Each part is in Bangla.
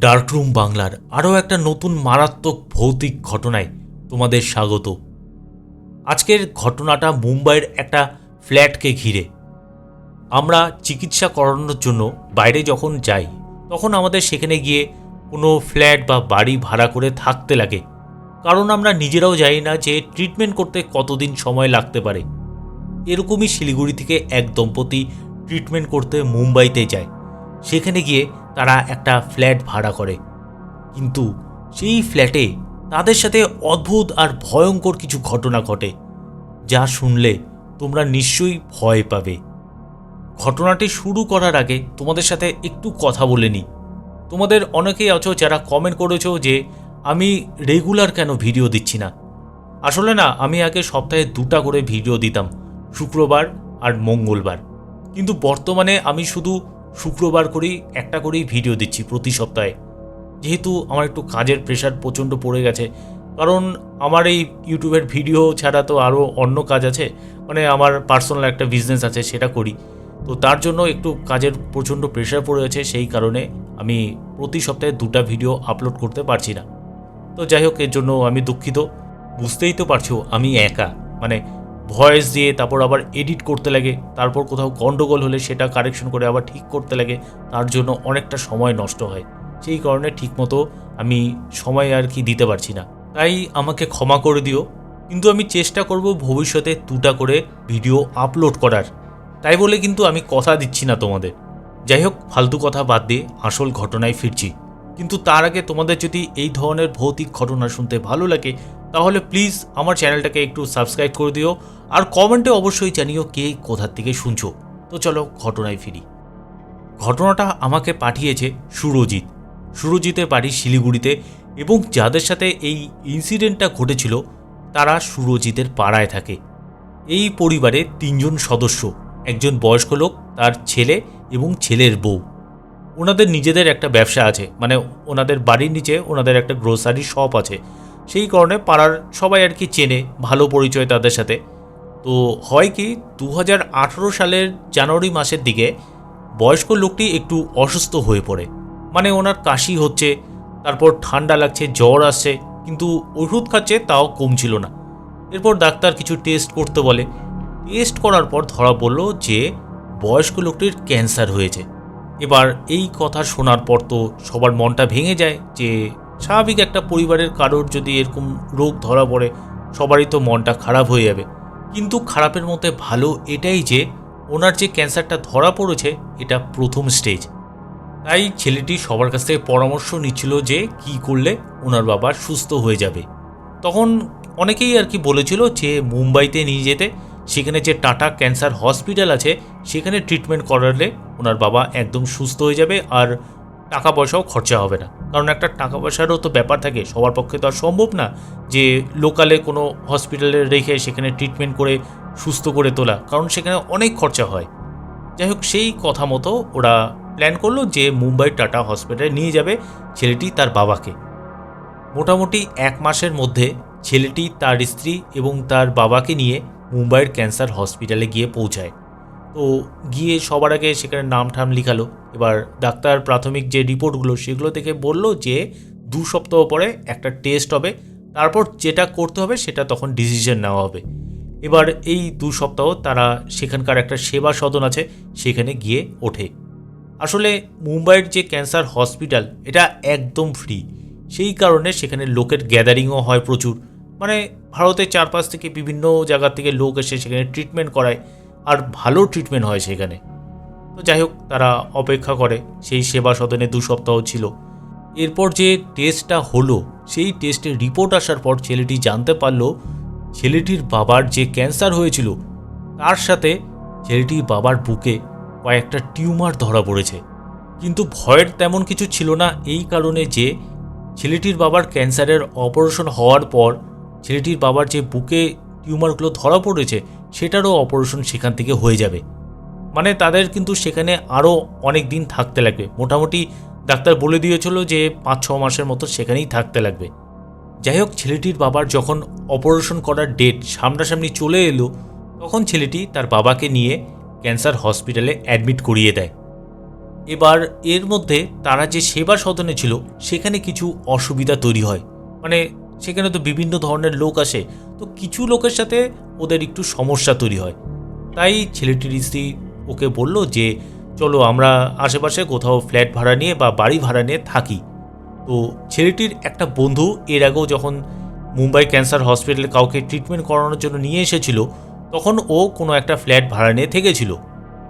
ডার্করুম বাংলার আরও একটা নতুন মারাত্মক ভৌতিক ঘটনায় তোমাদের স্বাগত। আজকের ঘটনাটা মুম্বাইয়ের একটা ফ্ল্যাটকে ঘিরে। আমরা চিকিৎসা করানোর জন্য বাইরে যখন যাই, তখন আমাদের সেখানে গিয়ে কোনো ফ্ল্যাট বা বাড়ি ভাড়া করে থাকতে লাগে। কারণ আমরা নিজেরাও জানি না যে ট্রিটমেন্ট করতে কতদিন সময় লাগতে পারে। এরকমই শিলিগুড়ি থেকে এক দম্পতি ট্রিটমেন্ট করতে মুম্বাইতে যায়। সেখানে গিয়ে তারা একটা ফ্ল্যাট ভাড়া করে। কিন্তু সেই ফ্ল্যাটে তাদের সাথে অদ্ভুত আর ভয়ঙ্কর কিছু ঘটনা ঘটে, যা শুনলে তোমরা নিশ্চয়ই ভয় পাবে। ঘটনাটি শুরু করার আগে তোমাদের সাথে একটু কথা বলে নিই। তোমাদের অনেকেই আছো যারা কমেন্ট করেছ যে, আমি রেগুলার কেন ভিডিও দিচ্ছি না? আসলে না, আমি আগে সপ্তাহে দুটা করে ভিডিও দিতাম, শুক্রবার আর মঙ্গলবার। কিন্তু বর্তমানে আমি শুধু শুক্রবার করেই একটা করেই ভিডিও দিচ্ছি প্রতি সপ্তাহে। যেহেতু আমার একটু কাজের প্রেশার প্রচণ্ড পড়ে গেছে, কারণ আমার এই ইউটিউবের ভিডিও ছাড়া তো আরও অন্য কাজ আছে মানে আমার পার্সোনাল একটা বিজনেস আছে সেটা করি। তো তার জন্য একটু কাজের প্রচণ্ড প্রেশার পড়ে গেছে, সেই কারণে আমি প্রতি সপ্তাহে দুটা ভিডিও আপলোড করতে পারছি না। তো যাই হোক, এর জন্য আমি দুঃখিত। বুঝতেই তো পারছ, আমি একা। মানে ভয়েস দিয়ে, তারপর আবার এডিট করতে লাগে, তারপর কোথাও গন্ডগোল হলে সেটা কারেকশন করে আবার ঠিক করতে লাগে, তার জন্য অনেকটা সময় নষ্ট হয়। সেই কারণে ঠিকমতো আমি সময় আর কি দিতে পারছি না। তাই আমাকে ক্ষমা করে দিও, কিন্তু আমি চেষ্টা করব ভবিষ্যতে দুটা করে ভিডিও আপলোড করার। তাই বলে কিন্তু আমি কথা দিচ্ছি না তোমাদের। যাই হোক, ফালতু কথা বাদ দিয়ে আসল ঘটনায় ফিরছি। কিন্তু তার আগে তোমাদের যদি এই ধরনের ভৌতিক ঘটনা শুনতে ভালো লাগে তাহলে প্লিজ আমার চ্যানেলটাকে একটু সাবস্ক্রাইব করে দিও আর কমেন্টে অবশ্যই জানিও কে কোথার থেকে শুনছো। তো চলো ঘটনায় ফিরি। ঘটনাটা আমাকে পাঠিয়েছে সুরজিৎ। সুরজিতের বাড়ি শিলিগুড়িতে এবং যাদের সাথে এই ইনসিডেন্টটা ঘটেছিল, তারা সুরজিতের পাড়ায় থাকে। এই পরিবারে তিনজন সদস্য, একজন বয়স্ক লোক, তার ছেলে এবং ছেলের বউ। ওনাদের নিজেদের একটা ব্যবসা আছে মানে ওনাদের বাড়ির নিচে ওনাদের একটা গ্রোসারি শপ আছে। সেই কারণে পাড়ার সবাই আর কি চেনে, ভালো পরিচয় তাদের সাথে। তো হয় কি দু হাজার আঠেরো সালের জানুয়ারি মাসের দিকে বয়স্ক লোকটি একটু অসুস্থ হয়ে পড়ে। মানে ওনার কাশি হচ্ছে, তারপর ঠান্ডা লাগছে, জ্বর আসছে, কিন্তু ওষুধ খাচ্ছে তাও কমছিল না। এরপর ডাক্তার কিছু টেস্ট করতে বলে। টেস্ট করার পর ধরা পড়ল যে বয়স্ক লোকটির ক্যান্সার হয়েছে। এবার এই কথা শোনার পর তো সবার মনটা ভেঙে যায় যে স্বাভাবিক একটা পরিবারের কারোর যদি এরকম রোগ ধরা পড়ে, সবারই তো মনটা খারাপ হয়ে যাবে। কিন্তু খারাপের মধ্যে ভালো এটাই যে, ওনার যে ক্যান্সারটা ধরা পড়েছে, এটা প্রথম স্টেজ। তাই ছেলেটি সবার কাছ থেকে পরামর্শ নিচ্ছিল যে, কি করলে ওনার বাবা সুস্থ হয়ে যাবে। তখন অনেকেই আর কি বলেছিল যে, মুম্বাইতে নিয়ে যেতে, সেখানে যে টাটা ক্যান্সার হসপিটাল আছে, সেখানে ট্রিটমেন্ট করালে ওনার বাবা একদম সুস্থ হয়ে যাবে। আর টাকা পয়সাও খরচা হবে না। কারণ একটা টাকা পয়সারও তো ব্যাপার থাকে, সবার পক্ষে তো আর সম্ভব না যে লোকালে কোনো হসপিটালে রেখে সেখানে ট্রিটমেন্ট করে সুস্থ করে তোলা, কারণ সেখানে অনেক খরচা হয়। যাই হোক, সেই কথা মতো ওরা প্ল্যান করল যে মুম্বাই টাটা হসপিটালে নিয়ে যাবে ছেলেটি তার বাবাকে। মোটামুটি এক মাসের মধ্যে ছেলেটি তার স্ত্রী এবং তার বাবাকে নিয়ে মুম্বাইয়ের ক্যান্সার হসপিটালে গিয়ে পৌঁছায়। তো গিয়ে সবার আগে সেখানে নাম ঠাম লিখালো। এবার ডাক্তার প্রাথমিক যে রিপোর্টগুলো সেগুলো থেকে বলল যে, দু সপ্তাহ পরে একটা টেস্ট হবে, তারপর যেটা করতে হবে সেটা তখন ডিসিশন নেওয়া হবে। এবার এই দু সপ্তাহ তারা সেখানকার একটা সেবা সদন আছে, সেখানে গিয়ে ওঠে। আসলে মুম্বাইয়ের যে ক্যান্সার হসপিটাল, এটা একদম ফ্রি সেই কারণে সেখানে লোকের গ্যাদারিংও হয় প্রচুর। মানে ভারতের চারপাশ থেকে বিভিন্ন জায়গা থেকে লোক এসে সেখানে ট্রিটমেন্ট করায়। আর ভালো ট্রিটমেন্ট হয় সেখানে। তো যাই হোক, তারা অপেক্ষা করে, সেই সেবা সদনে দু সপ্তাহ ছিল। এরপর যে টেস্টটা হলো, সেই টেস্টের রিপোর্ট আসার পর ছেলেটি জানতে পারল, ছেলেটির বাবার যে ক্যান্সার হয়েছিল, তার সাথে ছেলেটির বাবার বুকে কয়েকটা টিউমার ধরা পড়েছে। কিন্তু ভয়ের তেমন কিছু ছিল না, এই কারণে যে ছেলেটির বাবার ক্যান্সারের অপারেশন হওয়ার পর ছেলেটির বাবার যে বুকে টিউমারগুলো ধরা পড়েছে সেটারও অপারেশন সেখান থেকে হয়ে যাবে। মানে তাদের কিন্তু সেখানে আরও অনেক দিন থাকতে লাগবে। মোটামুটি ডাক্তার বলে দিয়েছিল যে পাঁচ ছ মাসের মতো সেখানেই থাকতে লাগবে। যাই হোক, ছেলেটির বাবার যখন অপারেশন করার ডেট সামনাসামনি চলে এলো, তখন ছেলেটি তার বাবাকে নিয়ে ক্যান্সার হসপিটালে অ্যাডমিট করিয়ে দেয়। এবার এর মধ্যে তারা যে সেবা সদনে ছিল, সেখানে কিছু অসুবিধা তৈরি হয়। মানে সেখানে তো বিভিন্ন ধরনের লোক আসে। তো কিছু লোকের সাথে ওদের একটু সমস্যা তৈরি হয়। তাই ছেলেটির স্ত্রী ওকে বলল যে, চলো আমরা আশেপাশে কোথাও ফ্ল্যাট ভাড়া নিয়ে বা বাড়ি ভাড়া নিয়ে থাকি। তো ছেলেটির একটা বন্ধু এর আগেও যখন মুম্বাই ক্যান্সার হসপিটালে কাউকে ট্রিটমেন্ট করানোর জন্য নিয়ে এসেছিল, তখন ও কোনো একটা ফ্ল্যাট ভাড়া নিয়ে থেকেছিল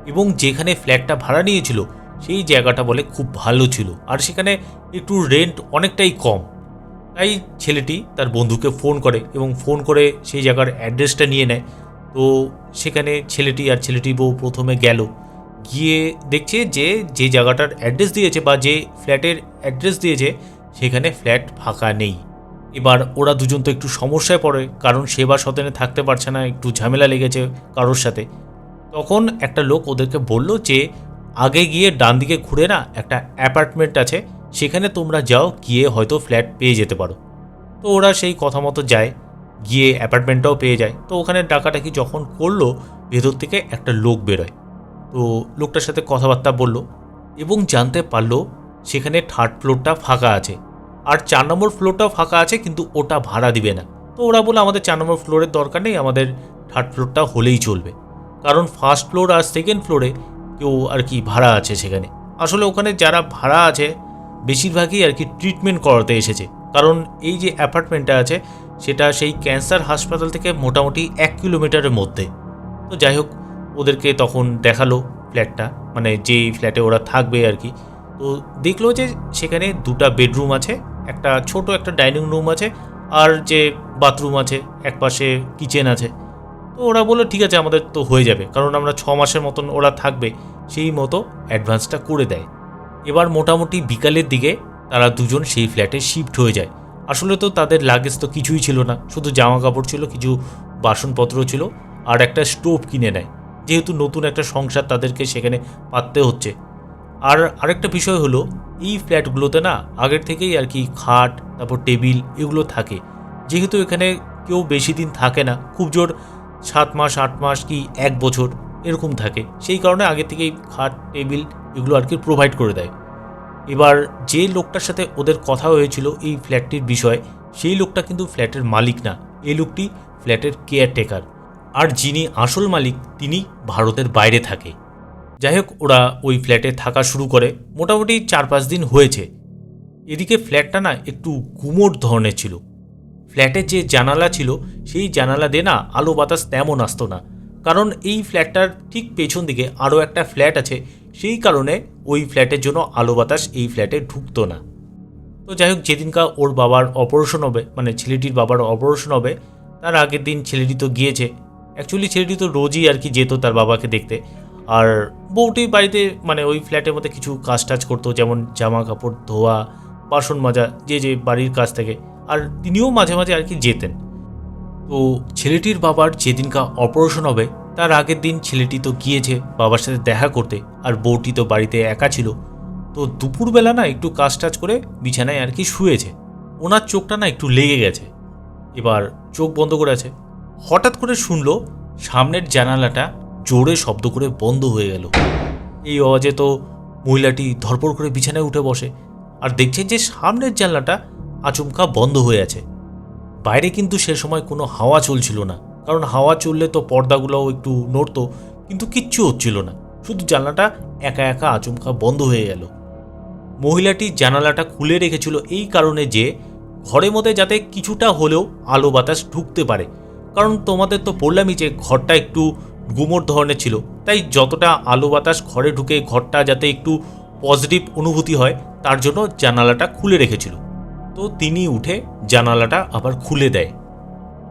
এবং যেখানে ফ্ল্যাটটা ভাড়া নিয়েছিল, সেই জায়গাটা বলে খুব ভালো ছিল। আর সেখানে একটু রেন্ট অনেকটাই কম। তাই ছেলেটি তার বন্ধুকে ফোন করে এবং ফোন করে সেই জায়গার অ্যাড্রেসটা নিয়ে নেয়। তো সেখানে ছেলেটি আর ছেলেটি বউ প্রথমে গেল। গিয়ে দেখছে যে যে জায়গাটার অ্যাড্রেস দিয়েছে বা যে ফ্ল্যাটের অ্যাড্রেস দিয়েছে, সেখানে ফ্ল্যাট ফাঁকা নেই। এবার ওরা দুজন তো একটু সমস্যায় পড়ে, কারণ সেবা সদনে থাকতে পারছে না, একটু ঝামেলা লেগেছে কারোর সাথে। তখন একটা লোক ওদেরকে বলল যে, আগে গিয়ে ডান দিকে ঘুরে না, একটা অ্যাপার্টমেন্ট আছে সেখানে তোমরা যাও, গিয়ে হয়তো ফ্ল্যাট পেয়ে যেতে পারো। তো ওরা সেই কথা মতো যায়, গিয়ে অ্যাপার্টমেন্টটাও পেয়ে যায়। তো ওখানে ডাকাটাকি যখন করল, ভেতর থেকে একটা লোক বেরোয়। তো লোকটার সাথে কথাবার্তা বলল এবং জানতে পারল সেখানে থার্ড ফ্লোরটা ফাঁকা আছে। আর চার নম্বর ফ্লোরটাও ফাঁকা আছে, কিন্তু ওটা ভাড়া দিবে না। তো ওরা বলে আমাদের চার নম্বর ফ্লোরের দরকার নেই, আমাদের থার্ড ফ্লোরটা হলেই চলবে। কারণ ফার্স্ট ফ্লোর আর সেকেন্ড ফ্লোরে কেউ আর কি ভাড়া আছে সেখানে। আসলে ওখানে যারা ভাড়া আছে বেশিরভাগই আর কি ট্রিটমেন্ট করাতে এসেছে। কারণ এই যে অ্যাপার্টমেন্টটা আছে, সেটা সেই ক্যান্সার হাসপাতাল থেকে মোটামুটি এক কিলোমিটারের মধ্যে। তো যাই হোক, ওদেরকে তখন দেখাল ফ্ল্যাটটা মানে যেই ফ্ল্যাটে ওরা থাকবে আর কি। তো দেখল যে সেখানে দুটা বেডরুম আছে, একটা ছোট, একটা ডাইনিং রুম আছে, আর যে বাথরুম আছে, এক পাশে কিচেন আছে। তো ওরা বলল, ঠিক আছে, আমাদের তো হয়ে যাবে। কারণ আমরা ছ মাসের মতন ওরা থাকবে, সেই মতো অ্যাডভান্সটা করে দেয়। এবার মোটামুটি বিকালের দিকে তারা দুজন সেই ফ্ল্যাটে শিফট হয়ে যায়। আসলে তো তাদের লাগেজ তো কিছুই ছিল না, শুধু জামা কাপড় ছিল, কিছু বাসনপত্র ছিল আর একটা স্টোভ কিনে নেয়। যেহেতু নতুন একটা সংসার তাদেরকে সেখানে পাততে হচ্ছে। আর আরেকটা বিষয় হলো, এই ফ্ল্যাটগুলোতে না আগের থেকেই আর কি খাট, তারপর টেবিল এগুলো থাকে। যেহেতু এখানে কেউ বেশি দিন থাকে না, খুব জোর সাত মাস, আট মাস কি এক বছর এরকম থাকে। সেই কারণে আগে থেকেই খাট, টেবিল এগুলো আর কি প্রোভাইড করে দেয়। এবার যে লোকটার সাথে ওদের কথা হয়েছিল এই ফ্ল্যাটটির বিষয়ে, সেই লোকটা কিন্তু ফ্ল্যাটের মালিক না। এই লোকটি ফ্ল্যাটের কেয়ারটেকার আর যিনি আসল মালিক, তিনি ভারতের বাইরে থাকে। যাই হোক, ওরা ওই ফ্ল্যাটে থাকা শুরু করে। মোটামুটি চার পাঁচ দিন হয়েছে। এদিকে ফ্ল্যাটটা না একটু গুমোট ধরনের ছিল। ফ্ল্যাটের যে জানালা ছিল, সেই জানালা দিয়ে না আলো বাতাস তেমন আসতো না। কারণ এই ফ্ল্যাটটার ঠিক পেছন দিকে আরও একটা ফ্ল্যাট আছে সেই কারণে ওই ফ্ল্যাটের জন্য আলো বাতাস এই ফ্ল্যাটে ঢুকতো না। তো যাই হোক যেদিনকা ওর বাবার অপারেশন হবে মানে ছেলেটির বাবার অপারেশন হবে, তার আগের দিন ছেলেটি তো গিয়েছে। অ্যাকচুয়ালি ছেলেটি তো রোজই আর কি যেত তার বাবাকে দেখতে। আর বউটি বাড়িতে মানে ওই ফ্ল্যাটের মধ্যে কিছু কাজ টাজ করতো, যেমন জামা কাপড় ধোয়া, বাসন মাজা, যে যে বাড়ির কাজ থেকে। আর তিনিও মাঝে মাঝে আর কি যেতেন। তো ছেলেটির বাবার যেদিনকা অপারেশন হবে তার আগের দিন ছেলেটি তো গিয়েছে বাবার সাথে দেখা করতে, আর বউটি তো বাড়িতে একা ছিল। তো দুপুরবেলা না একটু কাজ টাজ করে বিছানায় আর কি শুয়েছে। ওনার চোখটা না একটু লেগে গেছে। এবার চোখ বন্ধ করে আছে। হঠাৎ করে শুনলো সামনের জানালাটা জোরে শব্দ করে বন্ধ হয়ে গেল। এই আওয়াজে তো মহিলাটি ধরপড় করে বিছানায় উঠে বসে, আর দেখছে যে সামনের জানলাটা আচমকা বন্ধ হয়ে আছে। বাইরে কিন্তু সে সময় কোনো হাওয়া চলছিল না। কারণ হাওয়া চললে তো পর্দাগুলোও একটু নড়তো, কিন্তু কিচ্ছু হচ্ছিল না। শুধু জানলাটা একা একা আচমকা বন্ধ হয়ে গেল। মহিলাটি জানালাটা খুলে রেখেছিল এই কারণে যে ঘরের মধ্যে যাতে কিছুটা হলেও আলো বাতাস ঢুকতে পারে। কারণ তোমাদের তো বললামই যে, ঘরটা একটু গুমোট ধরনের ছিল, তাই যতটা আলো বাতাস ঘরে ঢুকে ঘরটা যাতে একটু পজিটিভ অনুভূতি হয়, তার জন্য জানালাটা খুলে রেখেছিল। তো তিনি উঠে জানালাটা আবার খুলে দেয়।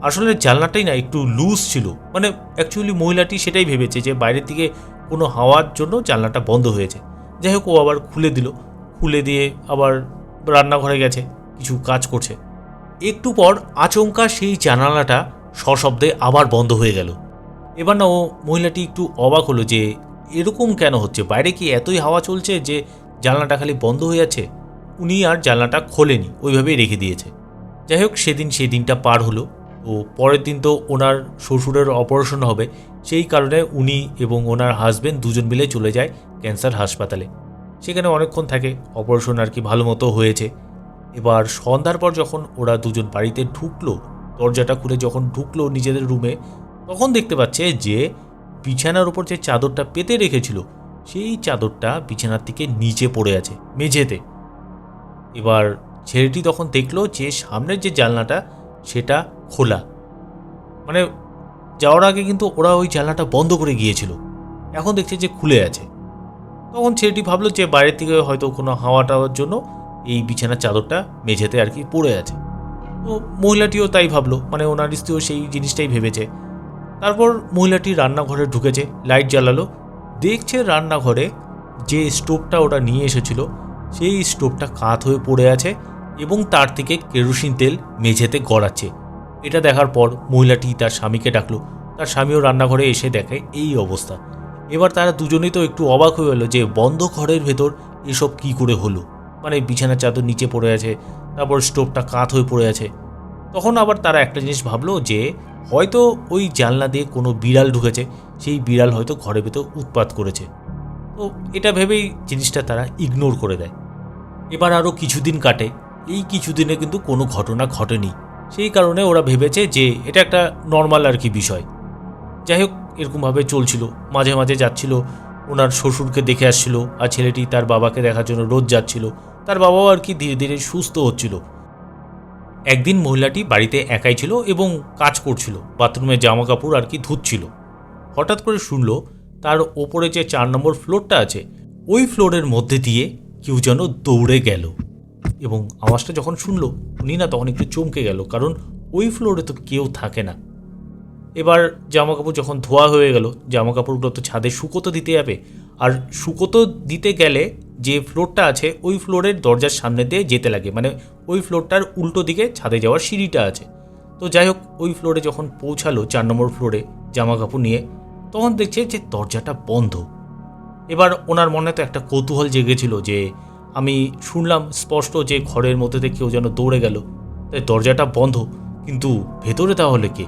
আসলে জানলাটাই না, একটু লুজ ছিল। মানে অ্যাকচুয়ালি মহিলাটি সেটাই ভেবেছে যে বাইরের দিকে কোনো হাওয়ার জন্য জানলাটা বন্ধ হয়েছে। যাই হোক, ও আবার খুলে দিল। খুলে দিয়ে আবার রান্নাঘরে গেছে, কিছু কাজ করছে। একটু পর আচমকা সেই জানালাটা সশব্দে আবার বন্ধ হয়ে গেল। এবার না ও মহিলাটি একটু অবাক হলো যে এরকম কেন হচ্ছে? বাইরে কি এতই হাওয়া চলছে যে জানলাটা খালি বন্ধ হয়ে যাচ্ছে? উনি আর জানলাটা খোলেনি, ওইভাবেই রেখে দিয়েছে। যাই হোক, সেদিন সেই দিনটা পার হলো। ও পরের দিন তো ওনার শ্বশুরের অপারেশন হবে, সেই কারণে উনি এবং ওনার হাজবেন্ড দুজন মিলে চলে যায় ক্যান্সার হাসপাতালে। সেখানে অনেকক্ষণ থাকে, অপারেশন আর কি ভালো মতো হয়েছে। এবার সন্ধ্যার পর যখন ওরা দুজন বাড়িতে ঢুকলো, দরজাটা খুলে যখন ঢুকলো নিজেদের রুমে, তখন দেখতে পাচ্ছে যে বিছানার উপর যে চাদরটা পেতে রেখেছিল, সেই চাদরটা বিছানার থেকে নিচে পড়ে আছে, মেঝেতে। এবার ছেলেটি তখন দেখল যে সামনের যে জানলাটা, সেটা খোলা। মানে যাওয়ার আগে কিন্তু ওরা ওই জানলাটা বন্ধ করে গিয়েছিল। এখন দেখছে যে খুলে আছে। তখন ছেলেটি ভাবলো যে বাইরের থেকে হয়তো কোনো হাওয়া টাওয়ার জন্য এই বিছানার চাদরটা মেঝেতে আর কি পড়ে আছে। তো মহিলাটিও তাই ভাবলো মানে ওনার স্ত্রীও সেই জিনিসটাই ভেবেছে। তারপর মহিলাটি রান্নাঘরে ঢুকেছে, লাইট জ্বালালো। দেখছে রান্নাঘরে যে স্টোভটা ওটা নিয়ে এসেছিল, সেই স্টোভটা কাত হয়ে পড়ে আছে এবং তার থেকে কেরোসিন তেল মেঝেতে গড়াচ্ছে। এটা দেখার পর মহিলাটি তার স্বামীকে ডাকলো। তার স্বামীও রান্নাঘরে এসে দেখে এই অবস্থা। এবার তারা দুজনেই তো একটু অবাক হয়ে গেলো যে বন্ধ ঘরের ভেতর এসব কি করে হলো? মানে বিছানার চাদর নিচে পড়ে আছে, তারপর স্টোভটা কাত হয়ে পড়ে আছে। তখন আবার তারা একটা জিনিস ভাবলো যে হয়তো ওই জানলা দিয়ে কোনো বিড়াল ঢুকেছে, সেই বিড়াল হয়তো ঘরের ভেতর উৎপাত করেছে। তো এটা ভেবেই জিনিসটা তারা ইগনোর করে দেয়। এবার আরও কিছুদিন কাটে। এই কিছুদিনে কিন্তু কোনো ঘটনা ঘটেনি। সেই কারণে ওরা ভেবেছে যে এটা একটা নর্মাল আর কি বিষয়। যাই হোক, এরকমভাবে চলছিল। মাঝে মাঝে যাচ্ছিল, ওনার শ্বশুরকে দেখে আসছিল আর ছেলেটি তার বাবাকে দেখার জন্য রোজ যাচ্ছিল। তার বাবাও আর কি ধীরে ধীরে সুস্থ হচ্ছিল। একদিন মহিলাটি বাড়িতে একাই ছিল এবং কাজ করছিল, বাথরুমে জামা কাপড় আর কি ধুচ্ছিল। হঠাৎ করে শুনলো, তার ওপরে যে চার নম্বর ফ্লোরটা আছে, ওই ফ্লোরের মধ্যে দিয়ে কেউ যেন দৌড়ে গেল। এবং আওয়াজটা যখন শুনলো না তখন একটু চমকে গেল, কারণ ওই ফ্লোরে তো কেউ থাকে না। এবার জামা কাপড় যখন ধোয়া হয়ে গেল জামা কাপড়গুলো তো ছাদে শুকোতে দিতে যাবে আর শুকোতো দিতে গেলে যে ফ্লোরটা আছে, ওই ফ্লোরের দরজার সামনে দিয়ে যেতে লাগে। মানে ওই ফ্লোরটার উল্টো দিকে ছাদে যাওয়ার সিঁড়িটা আছে। তো যাই হোক, ওই ফ্লোরে যখন পৌঁছালো চার নম্বর ফ্লোরে জামা কাপড় নিয়ে, তখন দেখছে যে দরজাটা বন্ধ। এবার ওনার মনে তো একটা কৌতূহল জেগেছিল যে আমি শুনলাম স্পষ্ট যে ঘরের মধ্যে থেকে কেউ যেন দৌড়ে গেল। তাই দরজাটা বন্ধ, কিন্তু ভেতরে তাহলে কে?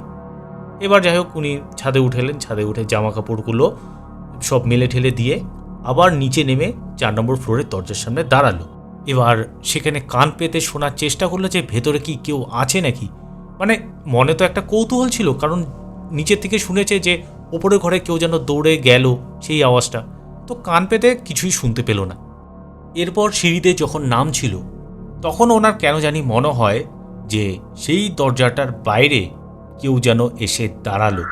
এবার যাই হোক, উনি ছাদে উঠেলেন, ছাদে উঠে জামা কাপড়গুলো সব মেলে ঠেলে দিয়ে আবার নিচে নেমে চার নম্বর ফ্লোরের দরজার সামনে দাঁড়াল। এবার সেখানে কান পেতে শোনার চেষ্টা করল যে ভেতরে কি কেউ আছে নাকি? মানে মনে তো একটা কৌতূহল ছিল, কারণ নিচের থেকে শুনেছে যে ওপরের ঘরে কেউ যেন দৌড়ে গেল সেই আওয়াজটা। তো কান পেতে কিছুই শুনতে পেল না। এরপর সিঁড়িতে যখন নাম ছিল তখন ওনার কেন জানি মনে হয় যে সেই দরজাটার বাইরে কেউ যেন এসে দাঁড়াল।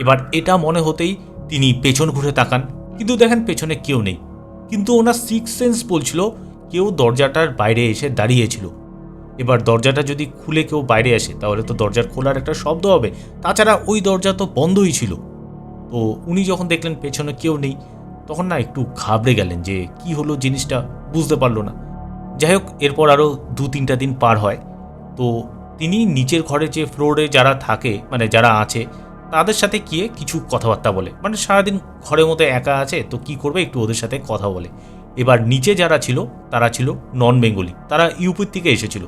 এবার এটা মনে হতেই তিনি পেছন ঘুরে তাকান, কিন্তু দেখেন পেছনে কেউ নেই। কিন্তু ওনার সিক্স সেন্স বলছিল, কেউ দরজাটার বাইরে এসে দাঁড়িয়েছিল। এবার দরজাটা যদি খুলে কেউ বাইরে আসে, তাহলে তো দরজার খোলার একটা শব্দ হবে। তাছাড়া ওই দরজা তো বন্ধই ছিল। তো উনি যখন দেখলেন পেছনে কেউ নেই তখন না একটু ঘাবড়ে গেলেন যে কি হলো জিনিসটা বুঝতে পারল না। যাই হোক এরপর আরও দু তিনটা দিন পার হয়। তো তিনি নিচের ঘরে যে ফ্লোরে যারা থাকে মানে যারা আছে, তাদের সাথে গিয়ে কিছু কথাবার্তা বলে। মানে সারাদিন ঘরের মধ্যে একা আছে, তো কি করবে, একটু ওদের সাথে কথা বলে। এবার নিচে যারা ছিল, তারা ছিল নন বেঙ্গলি তারা ইউপির থেকে এসেছিল।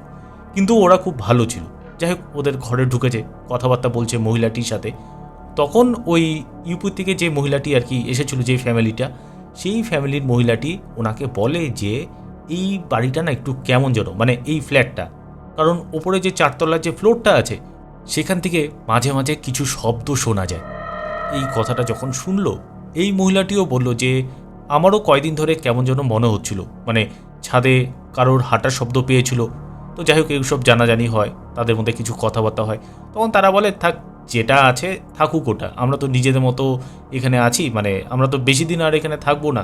কিন্তু ওরা খুব ভালো ছিল। যাই হোক ওদের ঘরে ঢুকেছে, কথাবার্তা বলছে মহিলাটির সাথে। তখন ওই ইউপি থেকে যে মহিলাটি আর কি এসেছিল, যে ফ্যামিলিটা, সেই ফ্যামিলির মহিলাটি ওনাকে বলে যে, এই বাড়িটা না একটু কেমন যেন মানে এই ফ্ল্যাটটা। কারণ ওপরে যে চারতলার যে ফ্লোরটা আছে, সেখান থেকে মাঝে মাঝে কিছু শব্দ শোনা যায়। এই কথাটা যখন শুনলো, এই মহিলাটিও বলল যে, আমারও কয়দিন ধরে কেমন যেন মনে হচ্ছিল মানে ছাদে কারোর হাঁটার শব্দ পেয়েছিল। তো যাই হোক, এইসব জানাজানি হয়, তাদের মধ্যে কিছু কথাবার্তা হয়। তখন তারা বলে, থাক যেটা আছে থাকুক ওটা। আমরা তো নিজেদের মতো এখানে আছি মানে আমরা তো বেশি দিন আর এখানে থাকব না।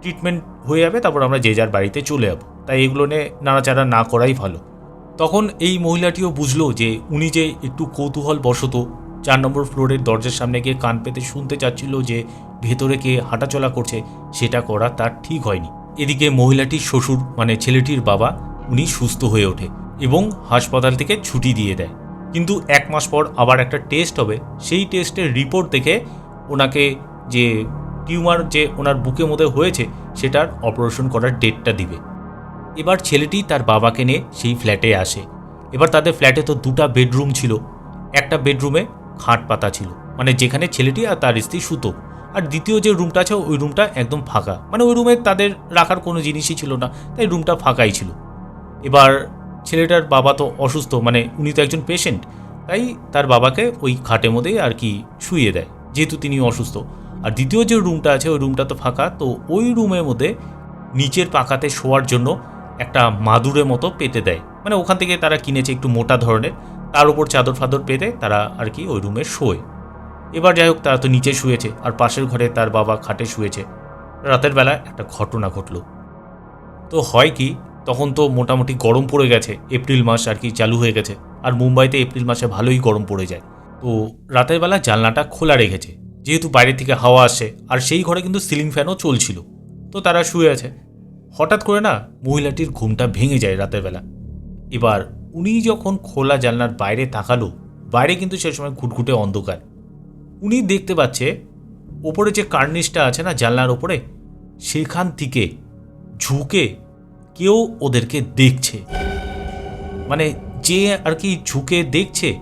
ট্রিটমেন্ট হয়ে যাবে, তারপর আমরা যে যার বাড়িতে চলে যাব। তাই এগুলো নিয়ে নাড়াচাড়া না করাই ভালো। তখন এই মহিলাটিও বুঝলো যে উনি যে একটু কৌতূহল বশত চার নম্বর ফ্লোরের দরজার সামনে গিয়ে কান পেতে শুনতে চাচ্ছিল যে ভেতরে কে হাঁটাচলা করছে, সেটা করা তার ঠিক হয়নি। এদিকে মহিলাটির শ্বশুর মানে ছেলেটির বাবা, উনি সুস্থ হয়ে ওঠে এবং হাসপাতাল থেকে ছুটি দিয়ে দেয়। কিন্তু এক মাস পর আবার একটা টেস্ট হবে। সেই টেস্টের রিপোর্ট দেখে ওনাকে যে টিউমার যে ওনার বুকের মধ্যে হয়েছে, সেটার অপারেশন করার ডেটটা দিবে। এবার ছেলেটি তার বাবাকে নিয়ে সেই ফ্ল্যাটে আসে। এবার তাদের ফ্ল্যাটে তো দুটা বেডরুম ছিল। একটা বেডরুমে খাট পাতা ছিল। মানে যেখানে ছেলেটি আর তার স্ত্রী সুতো আর দ্বিতীয় যে রুমটা আছে, ওই রুমটা একদম ফাঁকা। মানে ওই রুমে তাদের রাখার কোনো জিনিসই ছিল না। তাই রুমটা ফাঁকাই ছিল। এবার ছেলেটার বাবা তো অসুস্থ মানে উনি তো একজন পেশেন্ট তাই তার বাবাকে ওই খাটের মধ্যেই আর কি শুইয়ে দেয়, যেহেতু তিনি অসুস্থ। আর দ্বিতীয় যে রুমটা আছে, ওই রুমটা তো ফাঁকা, তো ওই রুমের মধ্যে নিচের পাকাতে শোয়ার জন্য একটা মাদুরের মতো পেতে দেয়। মানে ওখান থেকে তারা কিনেছে একটু মোটা ধরনের, তার উপর চাদর ফাদর পেতে তারা আর কি ওই রুমে শোয়। এবার যাই হোক, তারা তো নিচে শুয়েছে, আর পাশের ঘরে তার বাবা খাটে শুয়েছে। রাতের বেলা একটা ঘটনা ঘটলো। তো হয় কি তখন তো মোটামুটি গরম পড়ে গেছে, এপ্রিল মাস আর কি চালু হয়ে গেছে। আর মুম্বাইতে এপ্রিল মাসে ভালোই গরম পড়ে যায়। তো রাতের বেলা জানলাটা খোলা রেখেছে। যেহেতু বাইরে থেকে হাওয়া আসে আর সেই ঘরে কিন্তু সিলিং ফ্যানও চলছিল। তো তারা শুয়ে আছে। হঠাৎ করে না মহিলাটির ঘুমটা ভেঙে যায় রাতের বেলা। এবার উনি যখন খোলা জানলার বাইরে তাকালো, বাইরে কিন্তু সে সময় ঘুটঘুটে অন্ধকার। উনি দেখতে পাচ্ছে, ওপরে যে কার্নিশটা আছে না জানলার ওপরে, সেখান থেকে ঝুঁকে কেউ ওদেরকে দেখছে। মানে যে আর কি ঝুঁকে দেখছে,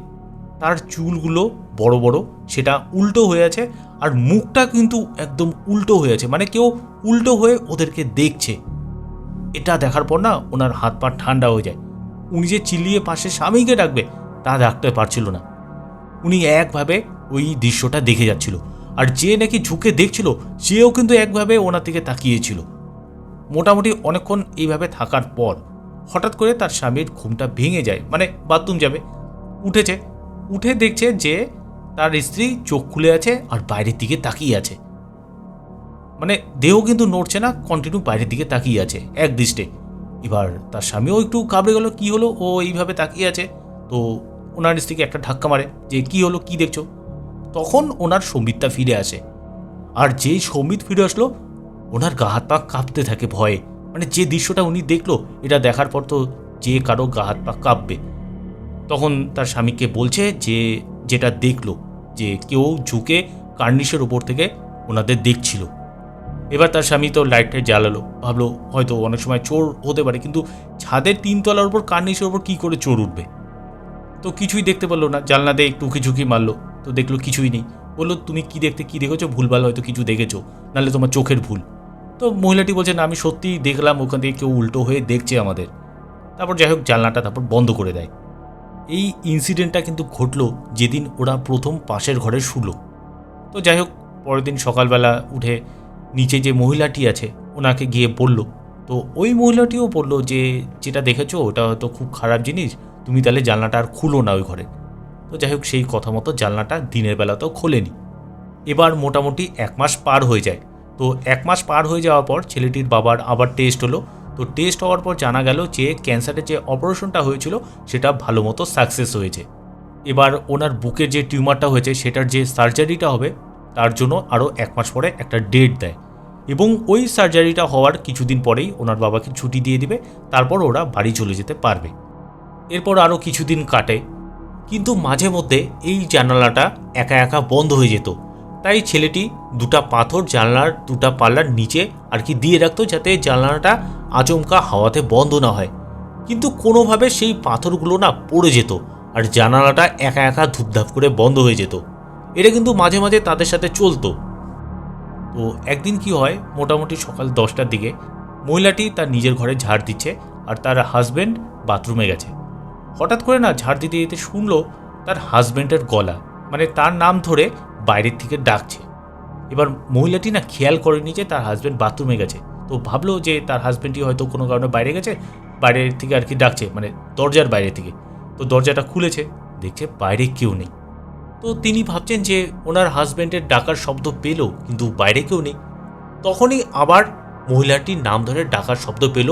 তার চুলগুলো বড় বড়, সেটা উল্টো হয়ে আছে আর মুখটা কিন্তু একদম উল্টো হয়ে আছে। মানে কেউ উল্টো হয়ে ওদেরকে দেখছে। এটা দেখার পর না ওনার হাত পা ঠান্ডা হয়ে যায়। উনি যে চিল্লিয়ে পাশে স্বামীকে ডাকবে, তা ডাকতে পারছিল না। উনি একভাবে ওই দৃশ্যটা দেখে যাচ্ছিল। আর যে নাকি ঝুঁকে দেখছিল, সেও কিন্তু একভাবে ওনার দিকে তাকিয়েছিল। মোটামুটি অনেকক্ষণ এইভাবে থাকার পর হঠাৎ করে তার স্বামীর ঘুমটা ভেঙে যায় মানে বাথরুম যাবে উঠেছে, উঠে দেখছে যে তার স্ত্রী চোখ খুলে আছে আর বাইরের দিকে তাকিয়ে আছে। মানে দেহ কিন্তু নড়ছে না কন্টিনিউ বাইরের দিকে তাকিয়ে আছে, এক দৃষ্টে। এবার তার স্বামীও একটু কাবড়ে গেল, কি হলো? ও এইভাবে তাকিয়ে আছে? তো ওনার স্ত্রীকে একটা ধাক্কা মারে, যে কি হলো? কি দেখছ? তখন ওনার সম্বিতটা ফিরে আসে। আর যেই সম্বিত ফিরে আসলো ওনার গা হাত পা কাঁপতে থাকে ভয়ে। মানে যে দৃশ্যটা উনি দেখল, এটা দেখার পর তো যে কারও গা হাত পা কাঁপবে। তখন তার স্বামীকে বলছে যে, যেটা দেখল, যে কেউ ঝুঁকে কার্নিশের ওপর থেকে ওনাদের দেখছিল। এবার তার স্বামী তো লাইটটা জ্বালালো, ভাবলো হয়তো অনেক সময় চোর হতে পারে, কিন্তু ছাদের তিনতলার উপর কার্নিশের ওপর কী করে চোর উঠবে? তো কিছুই দেখতে পারল না দিয়ে একটু ঝুঁকি মারলো। তো দেখল কিছুই নেই। বলল, তুমি কি দেখতে কি দেখেছ? ভুলভাল হয়তো কিছু দেখেছ। নাহলে তোমার চোখের ভুল। তো মহিলাটি বলছে, না, আমি সত্যিই দেখলাম, ওখান থেকে কেউ উল্টো হয়ে দেখছে আমাদের। তারপর যাই হোক, জানলাটা তারপর বন্ধ করে দেয়। এই ইনসিডেন্টটা কিন্তু ঘটলো যেদিন ওরা প্রথম পাশের ঘরে শুলো। তো যাই হোক, পরের দিন সকালবেলা উঠে নিচে যে মহিলাটি আছে, ওনাকে গিয়ে বলল। তো ওই মহিলাটিও বলল যে, যেটা দেখেছ, ওটা হয়তো খুব খারাপ জিনিস, তুমি তাহলে জানলাটা আর খুলো না ওই ঘরে। তো যাই হোক, সেই কথা মতো জানলাটা দিনের বেলাতেও খোলেনি। এবার মোটামুটি এক মাস পার হয়ে যায়। তো এক মাস পার হয়ে যাওয়ার পর ছেলেটির বাবার আবার টেস্ট হলো। তো টেস্ট হওয়ার পর জানা গেল যে ক্যান্সারের যে অপারেশনটা হয়েছিল, সেটা ভালো মতো সাকসেস হয়েছে। এবার ওনার বুকের যে টিউমারটা হয়েছে, সেটার যে সার্জারিটা হবে, তার জন্য আরও এক মাস পরে একটা ডেট দেয়। এবং ওই সার্জারিটা হওয়ার কিছুদিন পরেই ওনার বাবাকে ছুটি দিয়ে দিবে, তারপর ওরা বাড়ি চলে যেতে পারবে। এরপর আরও কিছুদিন কাটে। কিন্তু মাঝে মধ্যে এই জানালাটা একা একা বন্ধ হয়ে যেত। তাই ছেলেটি দুটা পাথর জানলার দুটা পাল্লার নিচে আর কি দিয়ে রাখতো যাতে জানলাটা আচমকা হাওয়াতে বন্ধ না হয়। কিন্তু কোনোভাবে সেই পাথরগুলো না পড়ে যেত আর জানালাটা একা একা ধূপধাপ করে বন্ধ হয়ে যেত। এটা কিন্তু মাঝে মাঝে তাদের সাথে চলতো। তো একদিন কি হয়, মোটামুটি সকাল দশটার দিকে মহিলাটি তার নিজের ঘরে ঝাড় দিচ্ছে আর তার হাজব্যান্ড বাথরুমে গেছে। হঠাৎ করে না ঝাড় দিতে দিতে শুনলো তার হাজব্যান্ডের গলা মানে তার নাম ধরে বাইরের থেকে ডাকছে। এবার মহিলাটি না খেয়াল করেনি যে তার হাজব্যান্ড বাথরুমে গেছে। তো ভাবলো যে তার হাজব্যান্ডটি হয়তো কোনো কারণে বাইরে গেছে, বাইরের থেকে আর কি ডাকছে মানে দরজার বাইরে থেকে তো দরজাটা খুলেছে, দেখছে বাইরে কেউ নেই। তো তিনি ভাবছেন যে ওনার হাজব্যান্ডের ডাকার শব্দ পেল, কিন্তু বাইরে কেউ নেই। তখনই আবার মহিলাটির নাম ধরে ডাকার শব্দ পেল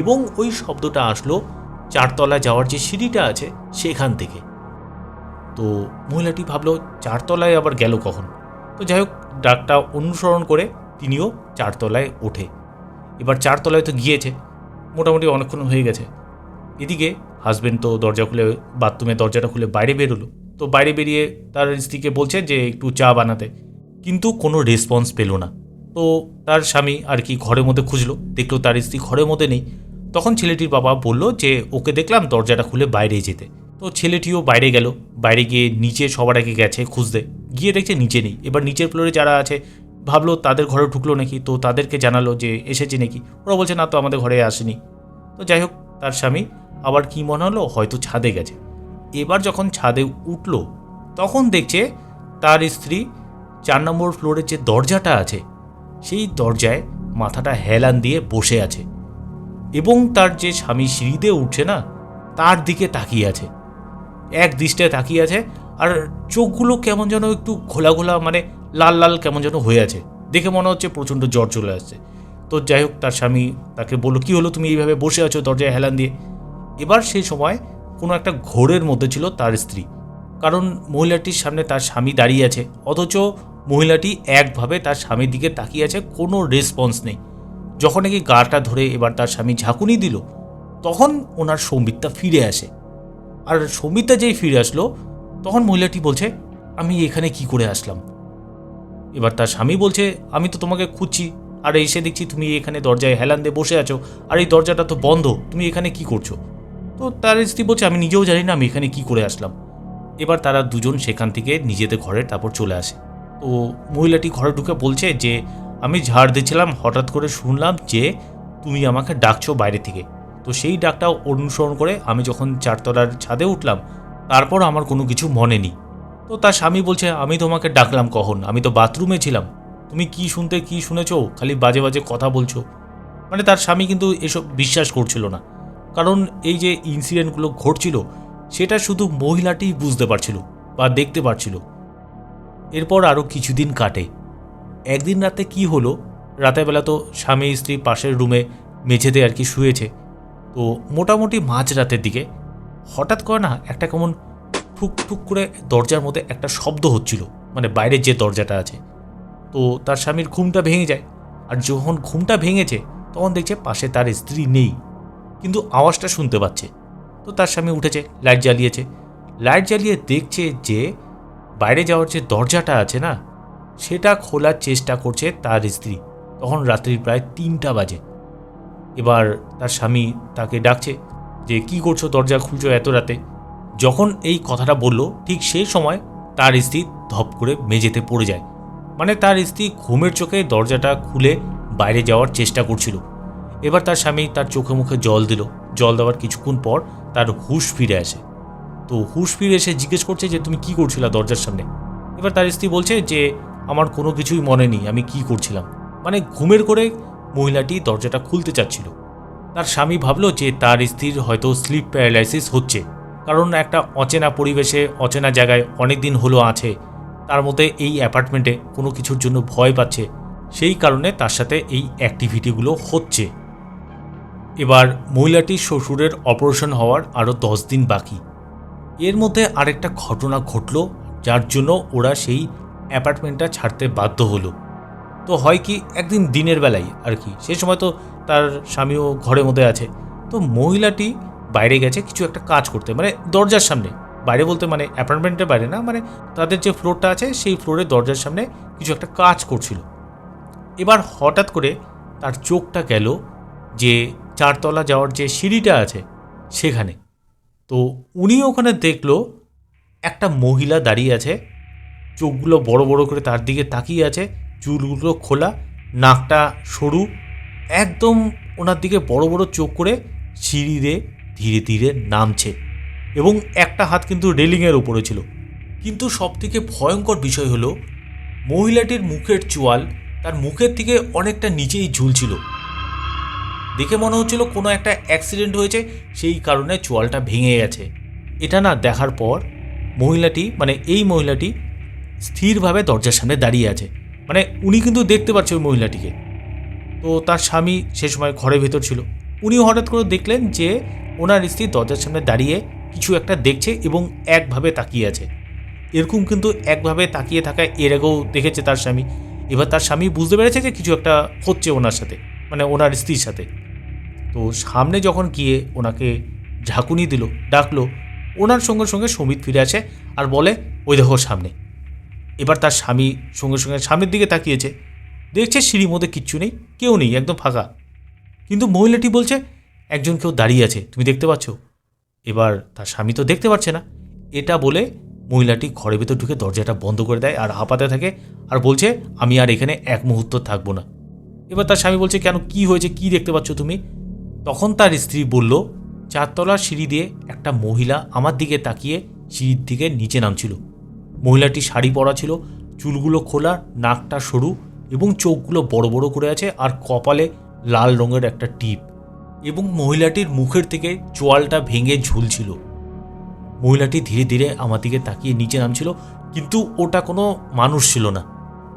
এবং ওই শব্দটা আসলো, চারতলা যাওয়ার যে সিঁড়িটা আছে, সেখান থেকে। তো মহিলাটি ভাবলো, চারতলায় আবার গেল কখন? তো যাই হোক, ডাকটা অনুসরণ করে তিনিও চারতলায় ওঠে। এবার চারতলায় তো গিয়েছে, মোটামুটি অনেকক্ষণ হয়ে গেছে। এদিকে হাজব্যান্ড তো দরজা খুলে বাথরুমে দরজাটা খুলে বাইরে বেরোলো। তো বাইরে বেরিয়ে তার স্ত্রীকে বলছে যে, একটু চা বানাতে। কিন্তু কোনো রেসপন্স পেল না। তো তার স্বামী আর কি ঘরের মধ্যে খুঁজলো, দেখল তার স্ত্রী ঘরের মধ্যে নেই। তখন ছেলেটির বাবা বলল যে, ওকে দেখলাম দরজাটা খুলে বাইরে যেতে। তো ছেলেটিও বাইরে গেল। বাইরে গিয়ে নিচে সবার আগে গেছে খুঁজতে। গিয়ে দেখছে নিচে নেই। এবার নিচের ফ্লোরে যারা আছে, ভাবলো তাদের ঘরে ঢুকলো নাকি? তো তাদেরকে জানালো যে এসেছে নাকি। ওরা বলছে, না তো আমাদের ঘরে আসেনি। তো যাই হোক, তার স্বামী আবার কি মনে হলো? হয়তো ছাদে গেছে। এবার যখন ছাদে উঠল, তখন দেখছে তার স্ত্রী চার নম্বর ফ্লোরের যে দরজাটা আছে, সেই দরজায় মাথাটা হেলান দিয়ে বসে আছে। এবং তার যে স্বামী সিঁড়ি দিয়ে উঠছে না, তার দিকে তাকিয়ে আছে। এক দৃষ্টায় তাকিয়ে আছে, আর চোখগুলো কেমন যেন একটু ঘোলা ঘোলা মানে লাল লাল কেমন যেন হয়ে আছে। দেখে মনে হচ্ছে প্রচণ্ড জ্বর চলে আসছে। তো যাই হোক, তার স্বামী তাকে বলল, কী হলো? তুমি এইভাবে বসে আছো দরজায় হেলান দিয়ে? এবার সেই সময় কোনো একটা ঘোরের মধ্যে ছিল তার স্ত্রী। কারণ মহিলাটির সামনে তার স্বামী দাঁড়িয়ে আছে, অথচ মহিলাটি একভাবে তার স্বামীর দিকে তাকিয়ে আছে, কোনো রেসপন্স নেই। যখন নাকি গাটা ধরে এবার তার স্বামী ঝাঁকুনি দিল, তখন ওনার সম্বিতটা ফিরে আসে। আর সমিতা যেই ফিরে আসলো, তখন মহিলাটি বলছে, আমি এখানে কি করে আসলাম? এবার তার স্বামী বলছে, আমি তো তোমাকে খুঁজছি, আর এসে দেখছি তুমি এখানে দরজায় হেলান দিয়ে বসে আছো, আর এই দরজাটা তো বন্ধ, তুমি এখানে কি করছ? তো তার স্ত্রী বলছে, আমি নিজেও জানি না আমি এখানে কি করে আসলাম। এবার তারা দুজন সেখান থেকে নিজেদের ঘরে তারপর চলে আসে। তো মহিলাটি ঘরে ঢুকে বলছে যে, আমি ঝাড় দিচ্ছিলাম, হঠাৎ করে শুনলাম যে তুমি আমাকে ডাকছো বাইরে থেকে। তো সেই ডাকটা অনুসরণ করে আমি যখন চারতলার ছাদে উঠলাম, তারপর আমার কোনো কিছু মনে নেই। তো তার স্বামী বলছে, আমি তোমাকে ডাকলাম কখন? আমি তো বাথরুমে ছিলাম। তুমি কি শুনতে কি শুনেছো? খালি বাজে বাজে কথা বলছো। মানে তার স্বামী কিন্তু এসব বিশ্বাস করছিল না। কারণ এই যে ইনসিডেন্টগুলো ঘটছিল, সেটা শুধু মহিলাটিই বুঝতে পারছিল বা দেখতে পারছিল। এরপর আরও কিছুদিন কাটে। একদিন রাতে কি হলো? রাতের বেলা তো স্বামী স্ত্রী পাশের রুমে মেঝেতে আর কি শুয়েছে। তো মোটামুটি মাঝ রাতের দিকে হঠাৎ করে না একটা কেমন ঠুক ঠুক করে দরজার মধ্যে একটা শব্দ হচ্ছিল মানে বাইরের যে দরজাটা আছে। তো তার স্বামীর ঘুমটা ভেঙে যায় আর যখন ঘুমটা ভেঙেছে তখন দেখছে পাশে তার স্ত্রী নেই, কিন্তু আওয়াজটা শুনতে পাচ্ছে। তো তার স্বামী উঠেছে, লাইট জ্বালিয়েছে। লাইট জ্বালিয়ে দেখছে যে বাইরে যাওয়ার যে দরজাটা আছে না, সেটা খোলার চেষ্টা করছে তার স্ত্রী। তখন রাত্রির প্রায় তিনটা বাজে। এবার তার স্বামী তাকে ডাকছে যে, কি করছ? দরজা খুলছো এত রাতে? যখন এই কথাটা বলল, ঠিক সেই সময় তার স্ত্রী ধপ করে মেঝেতে পড়ে যায়। মানে তার স্ত্রী ঘুমের চোখে দরজাটা খুলে বাইরে যাওয়ার চেষ্টা করছিল। এবার তার স্বামী তার চোখে মুখে জল দিল। জল দেওয়ার কিছুক্ষণ পর তার হুশ ফিরে আসে। তো হুশ ফিরে এসে জিজ্ঞেস করছে যে, তুমি কি করছিলা দরজার সামনে? এবার তার স্ত্রী বলছে যে, আমার কোনো কিছুই মনে নেই, আমি কি করছিলাম? মানে ঘুমের করে মহিলাটি দরজাটা খুলতে চাচ্ছিল। তার স্বামী ভাবলো যে তার স্ত্রীর হয়তো স্লিপ প্যারালাইসিস হচ্ছে, কারণ একটা অচেনা পরিবেশে, অচেনা জায়গায় অনেক দিন হলো আছে। তার মধ্যে এই অ্যাপার্টমেন্টে কোনো কিছুর জন্য ভয় পাচ্ছে, সেই কারণে তার সাথে এই অ্যাক্টিভিটিগুলো হচ্ছে। এবার মহিলাটির শ্বশুরের অপারেশন হওয়ার আরও দশ দিন বাকি। এর মধ্যে আরেকটা ঘটনা ঘটল, যার জন্য ওরা সেই অ্যাপার্টমেন্টটা ছাড়তে বাধ্য হলো। তো হয় কি একদিন দিনের বেলায় আর কি। সেই সময় তো তার স্বামীও ঘরের মধ্যে আছে। তো মহিলাটি বাইরে গেছে কিছু একটা কাজ করতে মানে দরজার সামনে। বাইরে বলতে মানে অ্যাপার্টমেন্টের বাইরে না মানে তাদের যে ফ্লোরটা আছে সেই ফ্লোরে দরজার সামনে কিছু একটা কাজ করছিল। এবার হঠাৎ করে তার চোখটা গেল যে চারতলা যাওয়ার যে সিঁড়িটা আছে সেখানে। তো উনি ওখানে দেখল একটা মহিলা দাঁড়িয়ে আছে, চোখগুলো বড় বড় করে তার দিকে তাকিয়ে আছে চুলগুলো খোলা, নাকটা সরু, একদম ওনার দিকে বড় বড় চোখ করে সিঁড়িতে ধীরে ধীরে নামছে এবং একটা হাত কিন্তু রেলিংয়ের উপরে ছিল। কিন্তু সবথেকে ভয়ঙ্কর বিষয় হলো, মহিলাটির মুখের চোয়াল তার মুখের থেকে অনেকটা নিচেই ঝুলছিল। দেখে মনে হচ্ছিল কোনো একটা অ্যাক্সিডেন্ট হয়েছে, সেই কারণে চোয়ালটা ভেঙে গেছে। এটা না দেখার পর মহিলাটি মানে এই মহিলাটি স্থিরভাবে দরজার সামনে দাঁড়িয়ে আছে। মানে উনি কিন্তু দেখতে পাচ্ছে ওই মহিলাটিকে। তো তার স্বামী সে সময় ঘরের ভেতর ছিল। উনি হঠাৎ করে দেখলেন যে ওনার স্ত্রী দরজার সামনে দাঁড়িয়ে কিছু একটা দেখছে এবং একভাবে তাকিয়ে আছে। এরকম কিন্তু একভাবে তাকিয়ে থাকা এর আগেও দেখেছে তার স্বামী। এবার তার স্বামী বুঝতে পেরেছে যে কিছু একটা হচ্ছে ওনার সাথে মানে ওনার স্ত্রীর সাথে। তো সামনে যখন গিয়ে ওনাকে ঝাঁকুনি দিল, ডাকলো, ওনার সঙ্গে সঙ্গে সমিত ফিরে আসে আর বলে, ওই দেখো সামনে। এবার তার স্বামী সঙ্গে সঙ্গে সামনের দিকে তাকিয়েছে। দেখছে সিঁড়ির মধ্যে কিচ্ছু নেই, কেউ নেই, একদম ফাঁকা। কিন্তু মহিলাটি বলছে, একজন কেউ দাঁড়িয়ে আছে, তুমি দেখতে পাচ্ছ? এবার তার স্বামী তো দেখতে পাচ্ছে না। এটা বলে মহিলাটি ঘরের ভেতর ঢুকে দরজাটা বন্ধ করে দেয় আর হাঁপাতে থাকে আর বলছে, আমি আর এখানে এক মুহূর্ত থাকব না। এবার তার স্বামী বলছে, কেন, কি হয়েছে, কি দেখতে পাচ্ছ তুমি? তখন তার স্ত্রী বলল, চারতলার সিঁড়ি দিয়ে একটা মহিলা আমার দিকে তাকিয়ে সিঁড়ির দিকে নিচে নামছিল। মহিলাটি শাড়ি পরা ছিল, চুলগুলো খোলা, নাকটা সরু এবং চোখগুলো বড় বড় করে আছে আর কপালে লাল রঙের একটা টিপ এবং মহিলাটির মুখের থেকে চোয়ালটা ভেঙে ঝুলছিল। মহিলাটি ধীরে ধীরে আমার দিকে তাকিয়ে নিচে নামছিল, কিন্তু ওটা কোনো মানুষ ছিল না।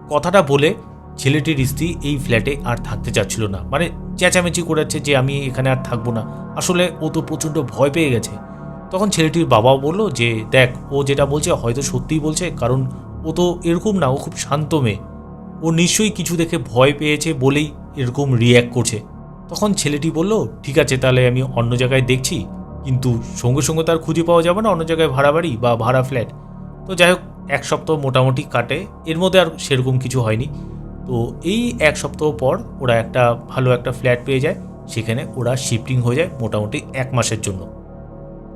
কথাটা বলে ছেলেটির স্ত্রী এই ফ্ল্যাটে আর থাকতে চাচ্ছিল না। মানে চেঁচামেচি করেছে যে আমি এখানে আর থাকব না। আসলে ও তো প্রচণ্ড ভয় পেয়ে গেছে। তখন ছেলেটির বাবাও বলল যে, দেখ, ও যেটা বলছে হয়তো সত্যিই বলছে, কারণ ও তো এরকম না, ও খুব শান্ত মেয়ে। ও নিশ্চয়ই কিছু দেখে ভয় পেয়েছে বলেই এরকম রিয়্যাক্ট করছে। তখন ছেলেটি বলল, ঠিক আছে, তাহলে আমি অন্য জায়গায় দেখছি, কিন্তু সঙ্গে সঙ্গে তার খুঁজে পাওয়া যাবে না, অন্য জায়গায় ভাড়া বাড়ি বা ভাড়া ফ্ল্যাট তো যাই হোক, এক সপ্তাহ মোটামুটি কাটে, এর মধ্যে আর সেরকম কিছু হয়নি। তো এই এক সপ্তাহ পর ওরা একটা ভালো একটা ফ্ল্যাট পেয়ে যায়, সেখানে ওরা শিফটিং হয়ে যায় মোটামুটি এক মাসের জন্য।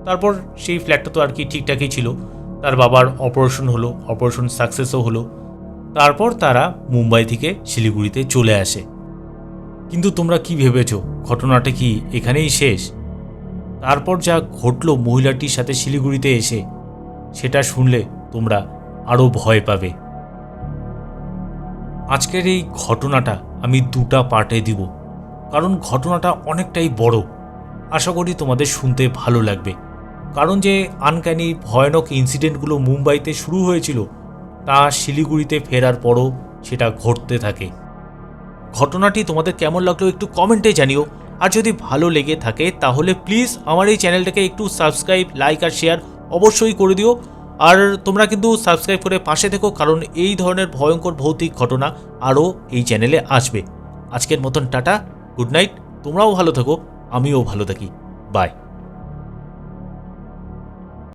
তারপর সেই ফ্ল্যাটটা তো আর কি ঠিকঠাকই ছিল। তার বাবার অপারেশন হলো অপারেশন সাকসেসও হলো। তারপর তারা মুম্বাই থেকে শিলিগুড়িতে চলে আসে। কিন্তু তোমরা কি ভেবেছো? ঘটনাটা কি এখানেই শেষ? তারপর যা ঘটলো মহিলাটির সাথে শিলিগুড়িতে এসে, সেটা শুনলে তোমরা আরও ভয় পাবে। আজকের এই ঘটনাটা আমি দুটা পার্টে দিব। কারণ ঘটনাটা অনেকটাই বড়। আশা করি তোমাদের শুনতে ভালো লাগবে। কারণ যে আনকানি ভয়ানক ইনসিডেন্টগুলো মুম্বাইতে শুরু হয়েছিল, তা শিলিগুড়িতে ফেরার পরও সেটা ঘটতে থাকে। ঘটনাটি তোমাদের কেমন লাগল একটু কমেন্টে জানিও। আর যদি ভালো লেগে থাকে, তাহলে প্লিজ আমার এই চ্যানেলটাকে একটু সাবস্ক্রাইব লাইক আর শেয়ার অবশ্যই করে দিও। আর তোমরা কিন্তু সাবস্ক্রাইব করে পাশে থেকো, কারণ এই ধরনের ভয়ঙ্কর ভৌতিক ঘটনা আরও এই চ্যানেলে আসবে। আজকের মতন টাটা গুড নাইট তোমরাও ভালো থাকো, আমিও ভালো থাকি বাই